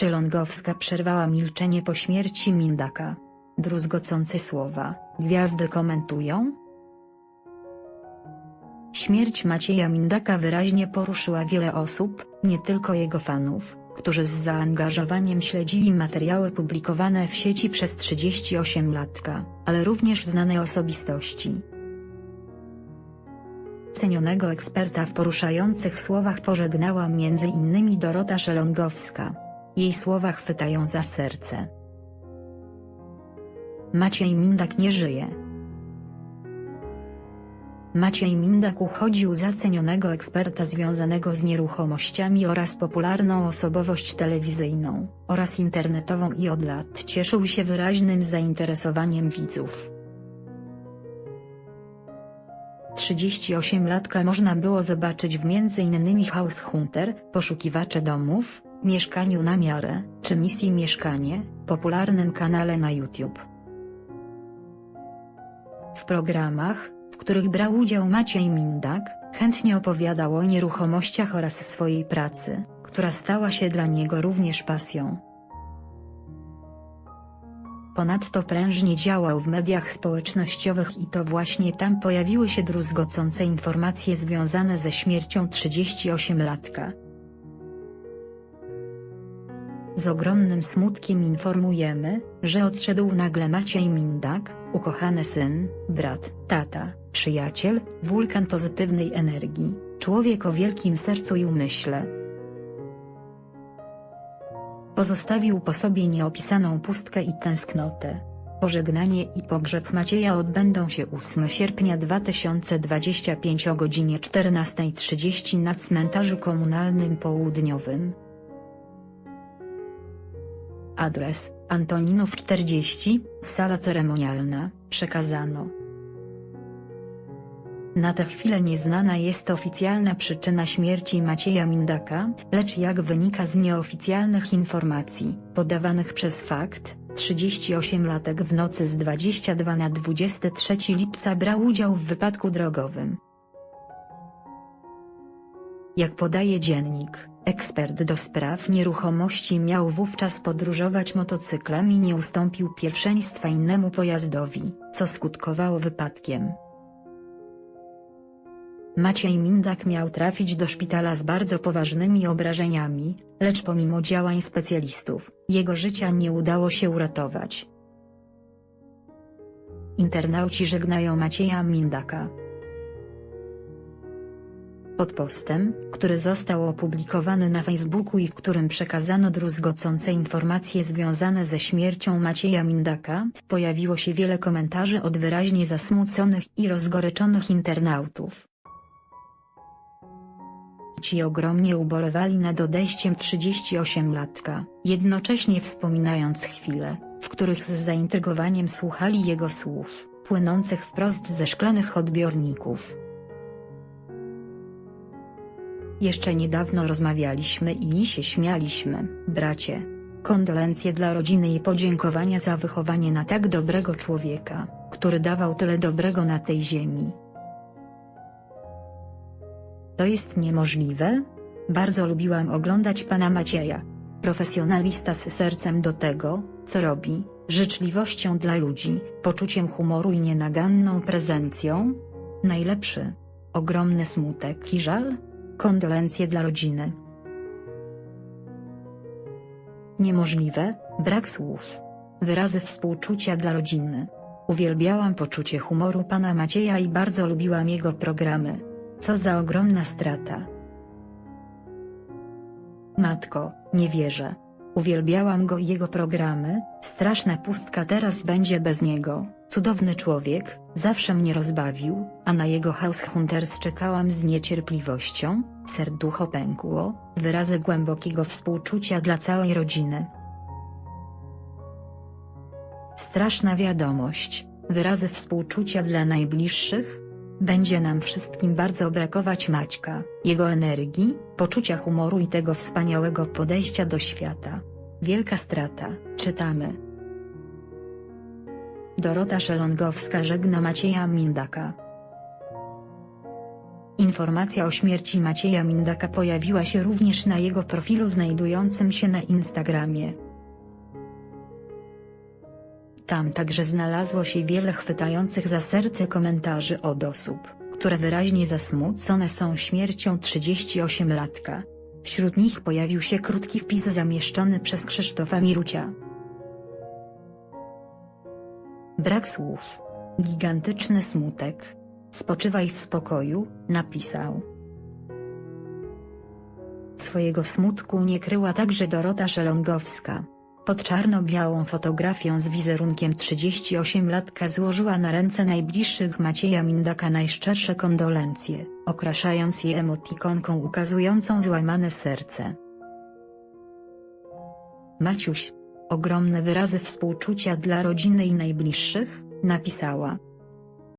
Szelongowska przerwała milczenie po śmierci Mindaka. Druzgocące słowa, gwiazdy komentują? Śmierć Macieja Mindaka wyraźnie poruszyła wiele osób, nie tylko jego fanów, którzy z zaangażowaniem śledzili materiały publikowane w sieci przez 38-latka, ale również znane osobistości. Cenionego eksperta w poruszających słowach pożegnała m.in. Dorota Szelongowska. Jej słowa chwytają za serce. Maciej Mindak nie żyje. Maciej Mindak uchodził za cenionego eksperta związanego z nieruchomościami oraz popularną osobowość telewizyjną, oraz internetową i od lat cieszył się wyraźnym zainteresowaniem widzów. 38-latka można było zobaczyć w m.in. House Hunter, Poszukiwacze domów, Mieszkaniu na miarę, czy Misji Mieszkanie, popularnym kanale na YouTube. W programach, w których brał udział Maciej Mindak, chętnie opowiadał o nieruchomościach oraz swojej pracy, która stała się dla niego również pasją. Ponadto prężnie działał w mediach społecznościowych i to właśnie tam pojawiły się druzgocące informacje związane ze śmiercią 38-latka. Z ogromnym smutkiem informujemy, że odszedł nagle Maciej Mindak, ukochany syn, brat, tata, przyjaciel, wulkan pozytywnej energii, człowiek o wielkim sercu i umyśle. Pozostawił po sobie nieopisaną pustkę i tęsknotę. Pożegnanie i pogrzeb Macieja odbędą się 8 sierpnia 2025 o godzinie 14.30 na cmentarzu komunalnym południowym. Adres: Antoninów 40, sala ceremonialna, przekazano. Na tę chwilę nieznana jest oficjalna przyczyna śmierci Macieja Mindaka, lecz jak wynika z nieoficjalnych informacji, podawanych przez fakt, 38-latek w nocy z 22 na 23 lipca brał udział w wypadku drogowym. Jak podaje dziennik, ekspert do spraw nieruchomości miał wówczas podróżować motocyklem i nie ustąpił pierwszeństwa innemu pojazdowi, co skutkowało wypadkiem. Maciej Mindak miał trafić do szpitala z bardzo poważnymi obrażeniami, lecz pomimo działań specjalistów, jego życia nie udało się uratować. Internauci żegnają Macieja Mindaka. Pod postem, który został opublikowany na Facebooku i w którym przekazano druzgocące informacje związane ze śmiercią Macieja Mindaka, pojawiło się wiele komentarzy od wyraźnie zasmuconych i rozgoryczonych internautów. Ci ogromnie ubolewali nad odejściem 38-latka, jednocześnie wspominając chwile, w których z zaintrygowaniem słuchali jego słów, płynących wprost ze szklanych odbiorników. Jeszcze niedawno rozmawialiśmy i się śmialiśmy, bracie. Kondolencje dla rodziny i podziękowania za wychowanie na tak dobrego człowieka, który dawał tyle dobrego na tej ziemi. To jest niemożliwe? Bardzo lubiłam oglądać pana Macieja. Profesjonalista z sercem do tego, co robi, życzliwością dla ludzi, poczuciem humoru i nienaganną prezencją. Najlepszy. Ogromny smutek i żal? Kondolencje dla rodziny. Niemożliwe, brak słów. Wyrazy współczucia dla rodziny. Uwielbiałam poczucie humoru pana Macieja i bardzo lubiłam jego programy. Co za ogromna strata. Matko, nie wierzę. Uwielbiałam go i jego programy, straszna pustka teraz będzie bez niego. Cudowny człowiek, zawsze mnie rozbawił, a na jego House Hunters czekałam z niecierpliwością, serducho pękło, wyrazy głębokiego współczucia dla całej rodziny. Straszna wiadomość, wyrazy współczucia dla najbliższych, będzie nam wszystkim bardzo brakować Maćka, jego energii, poczucia humoru i tego wspaniałego podejścia do świata. Wielka strata, czytamy. Dorota Szelongowska żegna Macieja Mindaka. Informacja o śmierci Macieja Mindaka pojawiła się również na jego profilu znajdującym się na Instagramie. Tam także znalazło się wiele chwytających za serce komentarzy od osób, które wyraźnie zasmucone są śmiercią 38-latka. Wśród nich pojawił się krótki wpis zamieszczony przez Krzysztofa Mirucia. Brak słów. Gigantyczny smutek. Spoczywaj w spokoju, napisał. Swojego smutku nie kryła także Dorota Szelongowska. Pod czarno-białą fotografią z wizerunkiem 38-latka złożyła na ręce najbliższych Macieja Mindaka najszczersze kondolencje, okraszając je emotikonką ukazującą złamane serce. Maciuś. Ogromne wyrazy współczucia dla rodziny i najbliższych, napisała.